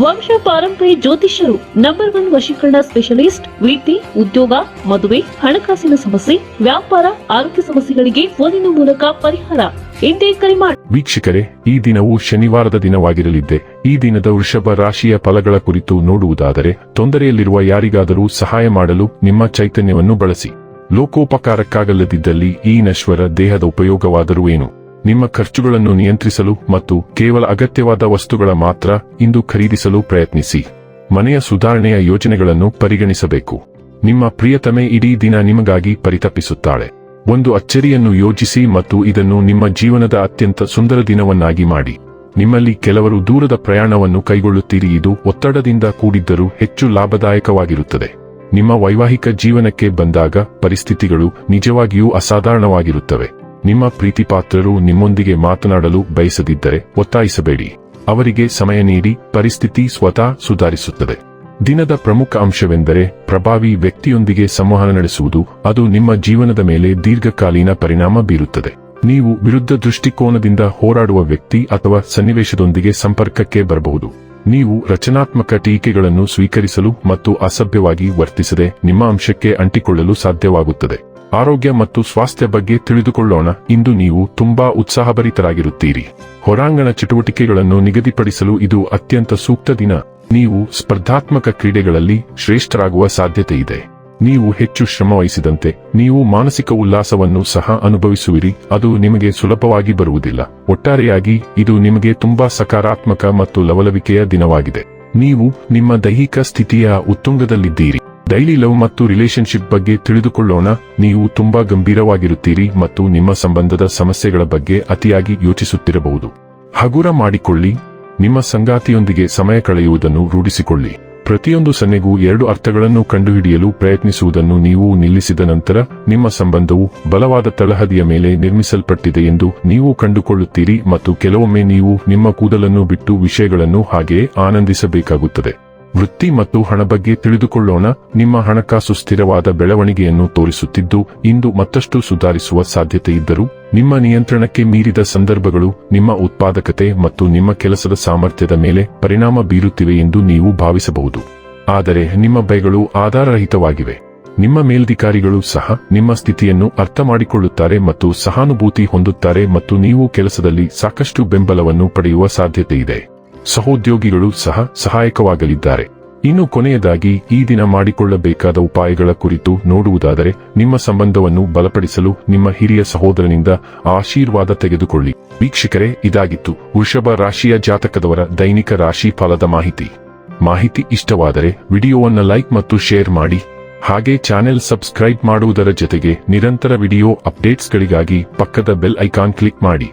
ವಂಶ ಪಾರಂಪರ್ಯ ಜ್ಯೋತಿಷ್ಯರು ನಂಬರ್ ಒನ್ ವಶೀಕರಣ ಸ್ಪೆಷಲಿಸ್ಟ್ ವೃತ್ತಿ ಉದ್ಯೋಗ, ಮದುವೆ, ಹಣಕಾಸಿನ ಸಮಸ್ಯೆ, ವ್ಯಾಪಾರ, ಆರೋಗ್ಯ ಸಮಸ್ಯೆಗಳಿಗೆ ಫೋನಿನ ಮೂಲಕ ಪರಿಹಾರ. ಎಂದೇ ಕರೆ ಮಾಡಿ ವೀಕ್ಷಕರೇ, ಈ ದಿನವು ಶನಿವಾರದ ದಿನವಾಗಿರಲಿದ್ದೆ. ಈ ದಿನದ ವೃಷಭ ರಾಶಿಯ ಫಲಗಳ ಕುರಿತು ನೋಡುವುದಾದರೆ, ತೊಂದರೆಯಲ್ಲಿರುವ ಯಾರಿಗಾದರೂ ಸಹಾಯ ಮಾಡಲು ನಿಮ್ಮ ಚೈತನ್ಯವನ್ನು ಬಳಸಿ. ಲೋಕೋಪಕಾರಕ್ಕಾಗಲ್ಲದಿದ್ದಲ್ಲಿ ಈ ನಶ್ವರ ದೇಹದ ಉಪಯೋಗವಾದರೂ ಏನು? ನಿಮ್ಮ ಖರ್ಚುಗಳನ್ನು ನಿಯಂತ್ರಿಸಲು ಮತ್ತು ಕೇವಲ ಅಗತ್ಯವಾದ ವಸ್ತುಗಳ ಮಾತ್ರ ಇಂದು ಖರೀದಿಸಲು ಪ್ರಯತ್ನಿಸಿ. ಮನೆಯ ಸುಧಾರಣೆಯ ಯೋಜನೆಗಳನ್ನು ಪರಿಗಣಿಸಬೇಕು. ನಿಮ್ಮ ಪ್ರಿಯತಮೆ ಇಡೀ ದಿನ ನಿಮಗಾಗಿ ಪರಿತಪಿಸುತ್ತಾಳೆ. ಒಂದು ಅಚ್ಚರಿಯನ್ನು ಯೋಜಿಸಿ ಮತ್ತು ಇದನ್ನು ನಿಮ್ಮ ಜೀವನದ ಅತ್ಯಂತ ಸುಂದರ ದಿನವನ್ನಾಗಿ ಮಾಡಿ. ನಿಮ್ಮಲ್ಲಿ ಕೆಲವರು ದೂರದ ಪ್ರಯಾಣವನ್ನು ಕೈಗೊಳ್ಳುತ್ತೀರಿ. ಇದು ಒತ್ತಡದಿಂದ ಕೂಡಿದ್ದರೂ ಹೆಚ್ಚು ಲಾಭದಾಯಕವಾಗಿರುತ್ತದೆ. ನಿಮ್ಮ ವೈವಾಹಿಕ ಜೀವನಕ್ಕೆ ಬಂದಾಗ ಪರಿಸ್ಥಿತಿಗಳು ನಿಜವಾಗಿಯೂ ಅಸಾಧಾರಣವಾಗಿರುತ್ತವೆ. ನಿಮ್ಮ ಪ್ರೀತಿಪಾತ್ರರು ನಿಮ್ಮೊಂದಿಗೆ ಮಾತನಾಡಲು ಬಯಸದಿದ್ದರೆ ಒತ್ತಾಯಿಸಬೇಡಿ. ಅವರಿಗೆ ಸಮಯ ನೀಡಿ ಪರಿಸ್ಥಿತಿ ಸ್ವತಃ ಸುಧಾರಿಸುತ್ತದೆ. ದಿನದ ಪ್ರಮುಖ ಅಂಶವೆಂದರೆ ಪ್ರಭಾವಿ ವ್ಯಕ್ತಿಯೊಂದಿಗೆ ಸಂವಹನ ನಡೆಸುವುದು. ಅದು ನಿಮ್ಮ ಜೀವನದ ಮೇಲೆ ದೀರ್ಘಕಾಲೀನ ಪರಿಣಾಮ ಬೀರುತ್ತದೆ. ನೀವು ವಿರುದ್ಧ ದೃಷ್ಟಿಕೋನದಿಂದ ಹೋರಾಡುವ ವ್ಯಕ್ತಿ ಅಥವಾ ಸನ್ನಿವೇಶದೊಂದಿಗೆ ಸಂಪರ್ಕಕ್ಕೆ ಬರಬಹುದು. ನೀವು ರಚನಾತ್ಮಕ ಟೀಕೆಗಳನ್ನು ಸ್ವೀಕರಿಸಲು ಮತ್ತು ಅಸಭ್ಯವಾಗಿ ವರ್ತಿಸದೆ ನಿಮ್ಮ ಅಂಶಕ್ಕೆ ಅಂಟಿಕೊಳ್ಳಲು ಸಾಧ್ಯವಾಗುತ್ತದೆ. ಆರೋಗ್ಯ ಮತ್ತು ಸ್ವಾಸ್ಥ್ಯ ಬಗ್ಗೆ ತಿಳಿದುಕೊಳ್ಳೋಣ. ಇಂದು ನೀವು ತುಂಬಾ ಉತ್ಸಾಹಭರಿತರಾಗಿರುತ್ತೀರಿ. ಹೊರಾಂಗಣ ಚಟುವಟಿಕೆಗಳನ್ನು ನಿಗದಿಪಡಿಸಲು ಇದು ಅತ್ಯಂತ ಸೂಕ್ತ ದಿನ. ನೀವು ಸ್ಪರ್ಧಾತ್ಮಕ ಕ್ರೀಡೆಗಳಲ್ಲಿ ಶ್ರೇಷ್ಠರಾಗುವ ಸಾಧ್ಯತೆ ಇದೆ ನೀವು ಹೆಚ್ಚು ಶ್ರಮವಹಿಸಿದಂತೆ ನೀವು ಮಾನಸಿಕ ಉಲ್ಲಾಸವನ್ನು ಸಹ ಅನುಭವಿಸುವಿರಿ. ಅದು ನಿಮಗೆ ಸುಲಭವಾಗಿ ಬರುವುದಿಲ್ಲ. ಒಟ್ಟಾರೆಯಾಗಿ, ಇದು ನಿಮಗೆ ತುಂಬಾ ಸಕಾರಾತ್ಮಕ ಮತ್ತು ಲವಲವಿಕೆಯ ದಿನವಾಗಿದೆ. ನೀವು ನಿಮ್ಮ ದೈಹಿಕ ಸ್ಥಿತಿಯ ಉತ್ತುಂಗದಲ್ಲಿದ್ದೀರಿ. ಡೈಲಿ ಲವ್ ಮತ್ತು ರಿಲೇಶನ್ಶಿಪ್ ಬಗ್ಗೆ ತಿಳಿದುಕೊಳ್ಳೋಣ. ನೀವು ತುಂಬಾ ಗಂಭೀರವಾಗಿರುತ್ತೀರಿ ಮತ್ತು ನಿಮ್ಮ ಸಂಬಂಧದ ಸಮಸ್ಯೆಗಳ ಬಗ್ಗೆ ಅತಿಯಾಗಿ ಯೋಚಿಸುತ್ತಿರಬಹುದು. ಹಗುರ ಮಾಡಿಕೊಳ್ಳಿ. ನಿಮ್ಮ ಸಂಗಾತಿಯೊಂದಿಗೆ ಸಮಯ ಕಳೆಯುವುದನ್ನು ರೂಢಿಸಿಕೊಳ್ಳಿ. ಪ್ರತಿಯೊಂದು ಸನ್ನೆಗೂ ಎರಡು ಅರ್ಥಗಳನ್ನು ಕಂಡುಹಿಡಿಯಲು ಪ್ರಯತ್ನಿಸುವುದನ್ನು ನೀವು ನಿಲ್ಲಿಸಿದ ನಂತರ ನಿಮ್ಮ ಸಂಬಂಧವು ಬಲವಾದ ತಳಹದಿಯ ಮೇಲೆ ನಿರ್ಮಿಸಲ್ಪಟ್ಟಿದೆ ಎಂದು ನೀವು ಕಂಡುಕೊಳ್ಳುತ್ತೀರಿ ಮತ್ತು ಕೆಲವೊಮ್ಮೆ ನೀವು ನಿಮ್ಮ ಕೂದಲನ್ನು ಬಿಟ್ಟು ವಿಷಯಗಳನ್ನು ಹಾಗೆಯೇ ಆನಂದಿಸಬೇಕಾಗುತ್ತದೆ. ವೃತ್ತಿ ಮತ್ತು ಹಣ ಬಗ್ಗೆ ತಿಳಿದುಕೊಳ್ಳೋಣ. ನಿಮ್ಮ ಹಣಕಾಸು ಸ್ಥಿರವಾದ ಬೆಳವಣಿಗೆಯನ್ನು ತೋರಿಸುತ್ತಿದ್ದು, ಇಂದು ಮತ್ತಷ್ಟು ಸುಧಾರಿಸುವ ಸಾಧ್ಯತೆ ಇದ್ದರೂ, ನಿಮ್ಮ ನಿಯಂತ್ರಣಕ್ಕೆ ಮೀರಿದ ಸಂದರ್ಭಗಳು, ನಿಮ್ಮ ಉತ್ಪಾದಕತೆ ಮತ್ತು ನಿಮ್ಮ ಕೆಲಸದ ಸಾಮರ್ಥ್ಯದ ಮೇಲೆ ಪರಿಣಾಮ ಬೀರುತ್ತಿವೆ ಎಂದು ನೀವು ಭಾವಿಸಬಹುದು. ಆದರೆ, ನಿಮ್ಮ ಬೈಗಳು ಆಧಾರರಹಿತವಾಗಿವೆ. ನಿಮ್ಮ ಮೇಲ್ಧಿಕಾರಿಗಳು ಸಹ ನಿಮ್ಮ ಸ್ಥಿತಿಯನ್ನು ಅರ್ಥ ಮಾಡಿಕೊಳ್ಳುತ್ತಾರೆ ಮತ್ತು ಸಹಾನುಭೂತಿ ಹೊಂದುತ್ತಾರೆ ಮತ್ತು ನೀವು ಕೆಲಸದಲ್ಲಿ ಸಾಕಷ್ಟು ಬೆಂಬಲವನ್ನು ಪಡೆಯುವ ಸಾಧ್ಯತೆ ಇದೆ. ಸಹೋದ್ಯೋಗಿಗಳು ಸಹ ಸಹಾಯಕವಾಗಲಿದ್ದಾರೆ. ಇನ್ನು ಕೊನೆಯದಾಗಿ, ಈ ದಿನ ಮಾಡಿಕೊಳ್ಳಬೇಕಾದ ಉಪಾಯಗಳ ಕುರಿತು ನೋಡುವುದಾದರೆ, ನಿಮ್ಮ ಸಂಬಂಧವನ್ನು ಬಲಪಡಿಸಲು ನಿಮ್ಮ ಹಿರಿಯ ಸಹೋದರನಿಂದ ಆಶೀರ್ವಾದ ತೆಗೆದುಕೊಳ್ಳಿ. ವೀಕ್ಷಕರೇ, ಇದಾಗಿತ್ತು. ವೃಷಭ ರಾಶಿಯ ಜಾತಕದವರ ದೈನಿಕ ರಾಶಿ ಫಲದ ಮಾಹಿತಿ. ಮಾಹಿತಿ ಇಷ್ಟವಾದರೆ, ವಿಡಿಯೋವನ್ನು ಲೈಕ್ ಮತ್ತು ಶೇರ್ ಮಾಡಿ. ಹಾಗೆ ಚಾನೆಲ್ ಸಬ್ಸ್ಕ್ರೈಬ್ ಮಾಡುವುದರ ಜೊತೆಗೆ ನಿರಂತರ ವಿಡಿಯೋ ಅಪ್ಡೇಟ್ಸ್ಗಳಿಗಾಗಿ ಪಕ್ಕದ ಬೆಲ್ ಐಕಾನ್ ಕ್ಲಿಕ್ ಮಾಡಿ.